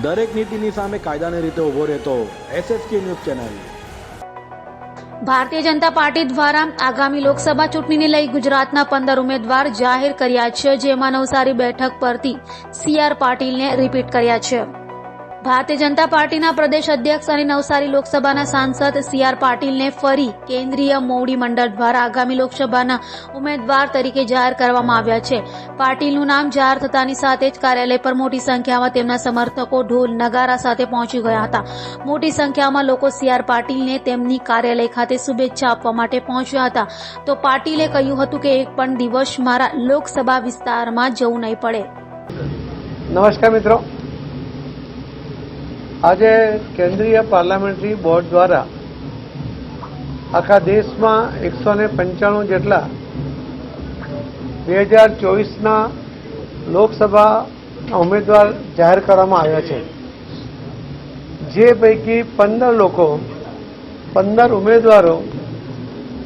દરેક નીતિની સામે કાયદાની રીતે ઊભો રહેતો SSK news channel. Bharatiya Janata party દ્વારા આગામી લોકસભા ચૂંટણીને લઈ ગુજરાતના પંદર ઉમેદવાર જાહેર કર્યા છે, જેમાં નવસારી બેઠક પરથી સી આર પાટીલને રિપીટ કર્યા છે. ભારતીય જનતા પાર્ટીના પ્રદેશ અધ્યક્ષ અને નવસારી લોકસભાના સાંસદ સી આર પાટીલને ફરી કેન્દ્રીય મોવડી મંડળ દ્વારા આગામી લોકસભાના ઉમેદવાર તરીકે જાહેર કરવામાં આવ્યા છે. પાટીલનું નામ જાહેર થતાની સાથે જ કાર્યાલય પર મોટી સંખ્યામાં તેમના સમર્થકો ઢોલ નગારા સાથે પહોંચી ગયા હતા. મોટી સંખ્યામાં લોકો સી આર પાટીલને તેમની કાર્યાલય ખાતે શુભેચ્છા આપવા માટે પહોંચ્યા હતા. તો પાટીલે કહ્યું હતું કે એક પણ દિવસ મારા લોકસભા વિસ્તારમાં જવું નહીં પડે. નમસ્કાર મિત્રો. આજે કેન્દ્રીય પાર્લામેન્ટરી બોર્ડ દ્વારા આખા દેશમાં એકસો ને પંચાણું જેટલા બે હજાર ચોવીસના લોકસભા ઉમેદવાર જાહેર કરવામાં આવ્યા છે. જે પૈકી પંદર લોકો, પંદર ઉમેદવારો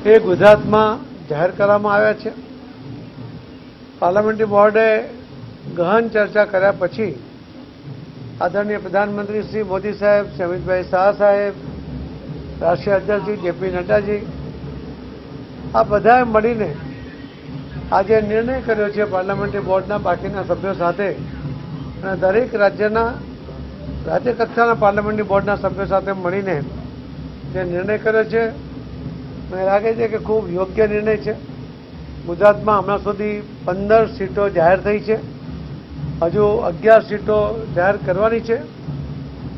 એ ગુજરાતમાં જાહેર કરવામાં આવ્યા છે. પાર્લામેન્ટરી બોર્ડે ગહન ચર્ચા કર્યા પછી આદરણીય પ્રધાનમંત્રી શ્રી મોદી સાહેબ, શ્રી અમિતભાઈ શાહ સાહેબ, રાષ્ટ્રીય અધ્યક્ષજી જેપી નડ્ડાજી, આ બધાએ મળીને આજે નિર્ણય કર્યો છે પાર્લામેન્ટરી બોર્ડના બાકીના સભ્યો સાથે અને દરેક રાજ્યના રાજ્ય કક્ષાના પાર્લામેન્ટરી બોર્ડના સભ્યો સાથે મળીને જે નિર્ણય કર્યો છે, મને લાગે છે કે ખૂબ યોગ્ય નિર્ણય છે. ગુજરાતમાં હમણાં સુધી પંદર સીટો જાહેર થઈ છે. હજુ અગિયાર સીટો જાહેર કરવાની છે.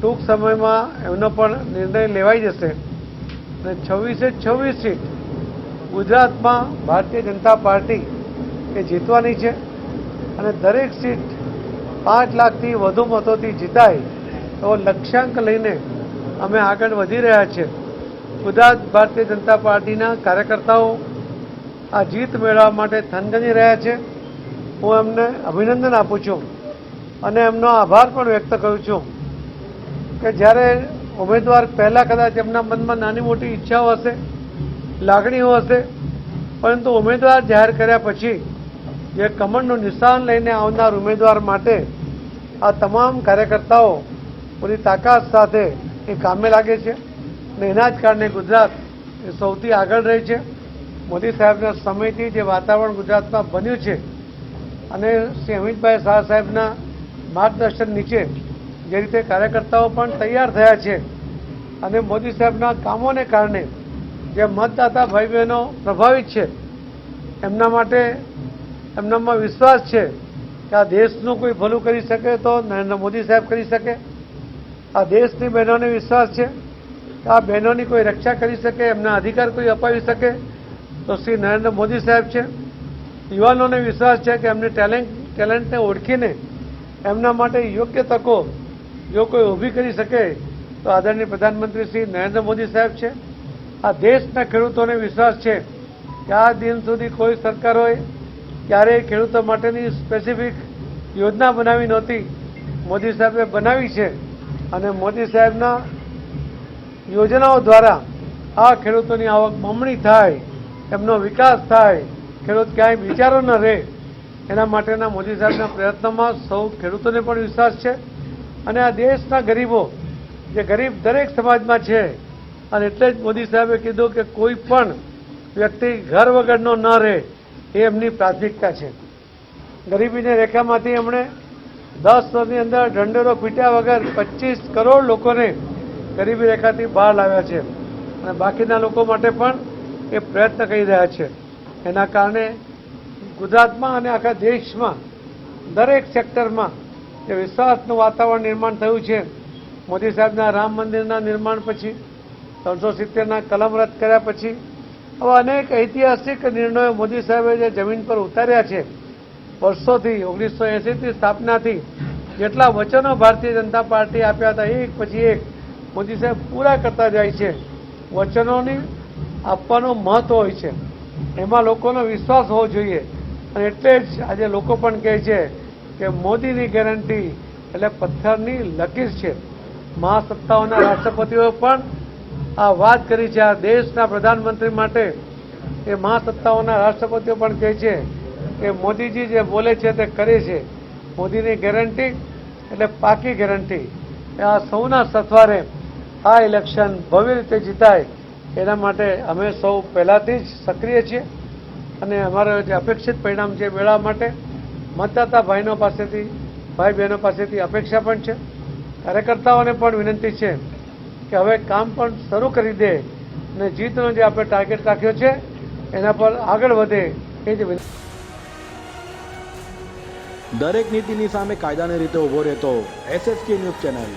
ટૂંક સમયમાં એમનો પણ નિર્ણય લેવાઈ જશે. અને છવ્વીસે છવ્વીસ સીટ ગુજરાતમાં ભારતીય જનતા પાર્ટી એ જીતવાની છે. અને દરેક સીટ પાંચ લાખથી વધુ મતોથી જીતાય એવો લક્ષ્યાંક લઈને અમે આગળ વધી રહ્યા છીએ ગુજરાત ભારતીય જનતા પાર્ટીના કાર્યકર્તાઓ આ જીત મેળવવા માટે થનગની રહ્યા છે. હું એમને અભિનંદન આપું છું. અને એમનો આભાર પણ વ્યક્ત કરું છું કે જ્યારે ઉમેદવાર પહેલાં કદાચ એમના મનમાં નાની મોટી ઈચ્છાઓ હશે, લાગણીઓ હશે, પરંતુ ઉમેદવાર જાહેર કર્યા પછી જે કમળનું નિશાન લઈને આવનાર ઉમેદવાર માટે આ તમામ કાર્યકર્તાઓ પૂરી તાકાત સાથે એ કામે લાગે છે અને એના જ કારણે ગુજરાત એ સૌથી આગળ રહે છે. મોદી સાહેબના સમયથી જે વાતાવરણ ગુજરાતમાં બન્યું છે અને શ્રી અમિતભાઈ શાહ સાહેબના માર્ગદર્શન નીચે જે રીતે કાર્યકર્તાઓ પણ તૈયાર થયા છે અને મોદી સાહેબના કામોને કારણે જે મતદાતા ભાઈ બહેનો પ્રભાવિત છે, એમના માટે એમનામાં વિશ્વાસ છે કે આ દેશનું કોઈ ભલું કરી શકે તો નરેન્દ્ર મોદી સાહેબ કરી શકે. આ દેશની બહેનોને વિશ્વાસ છે કે આ બહેનોની કોઈ રક્ષા કરી શકે, એમના અધિકાર કોઈ અપાવી શકે તો શ્રી નરેન્દ્ર મોદી સાહેબ છે. યુવાનોને વિશ્વાસ છે કે એમની ટેલેન્ટ, ટેલેન્ટને ઓળખીને એમના માટે યોગ્ય તકો જો કોઈ ઊભી કરી શકે, તો આદરણીય પ્રધાનમંત્રી શ્રી નરેન્દ્ર મોદી સાહેબ છે. આ દેશના ખેડૂતોને વિશ્વાસ છે કે આ દિન સુધી કોઈ સરકારોએ ક્યારેય ખેડૂતો માટેની સ્પેસિફિક યોજના બનાવી નહોતી. મોદી સાહેબે બનાવી છે અને મોદી સાહેબના યોજનાઓ દ્વારા આ ખેડૂતોની આવક બમણી થાય, એમનો વિકાસ થાય, ખેડૂત ક્યાંય વિચારો ન રહે. એના માટેના મોદી સાહેબના પ્રયત્નોમાં સૌ ખેડૂતોને પણ વિશ્વાસ છે. અને આ દેશના ગરીબો, જે ગરીબ દરેક સમાજમાં છે, અને એટલે જ મોદી સાહેબે કીધું કે કોઈ પણ વ્યક્તિ ઘર વગરનો ન રહે, એ એમની પ્રાથમિકતા છે. ગરીબીની રેખામાંથી એમણે દસ વર્ષની અંદર ઢંઢેરો પીટ્યા વગર પચીસ કરોડ લોકોને ગરીબી રેખાથી બહાર લાવ્યા છે. અને બાકીના લોકો માટે પણ એ પ્રયત્ન કરી રહ્યા છે. એના કારણે ગુજરાતમાં અને આખા દેશમાં, દરેક સેક્ટરમાં જે વિશ્વાસનું વાતાવરણ નિર્માણ થયું છે, મોદી સાહેબના રામ મંદિરના નિર્માણ પછી, ત્રણસો સિત્તેરના કલમ રદ કર્યા પછી, આવા અનેક ઐતિહાસિક નિર્ણયો મોદી સાહેબે જે જમીન પર ઉતાર્યા છે, વર્ષોથી, ઓગણીસો એંસીથી સ્થાપનાથી, જેટલા વચનો ભારતીય જનતા પાર્ટી આપ્યા હતા, એક પછી એક મોદી સાહેબ પૂરા કરતા જાય છે. વચનોની આપવાનું મહત્વ હોય છે. એમાં લોકોનો વિશ્વાસ હોવો જોઈએ. એટલે જ આજે લોકો પણ કહે છે કે મોદીની ગેરંટી એટલે પથ્થરની લકીર છે. મહાસત્તાઓના રાષ્ટ્રપતિઓએ પણ આ વાત કરી છે, આ દેશના પ્રધાનમંત્રી માટે. એ મહાસત્તાઓના રાષ્ટ્રપતિઓ પણ કહે છે કે મોદીજી જે બોલે છે તે કરે છે. મોદીની ગેરંટી એટલે પાકી ગેરંટી આ સૌના સથવારે આ ઇલેક્શન ભવ્ય રીતે જીતાય, એના માટે અમે સૌ પહેલાંથી જ સક્રિય છીએ. અને અમારા જે અપેક્ષિત પરિણામ છે મેળવવા માટે મતદાતા ભાઈનો પાસેથી, ભાઈ બહેનો પાસેથી અપેક્ષા પણ છે. કાર્યકર્તાઓને પણ વિનંતી છે કે હવે કામ પણ શરૂ કરી દે અને જીતનો જે આપણે ટાર્ગેટ રાખ્યો છે, એના પર આગળ વધે એ જ દરેક નીતિની સામે કાયદાની રીતે ઊભો રહેતો એસએસકે ન્યૂઝ ચેનલ.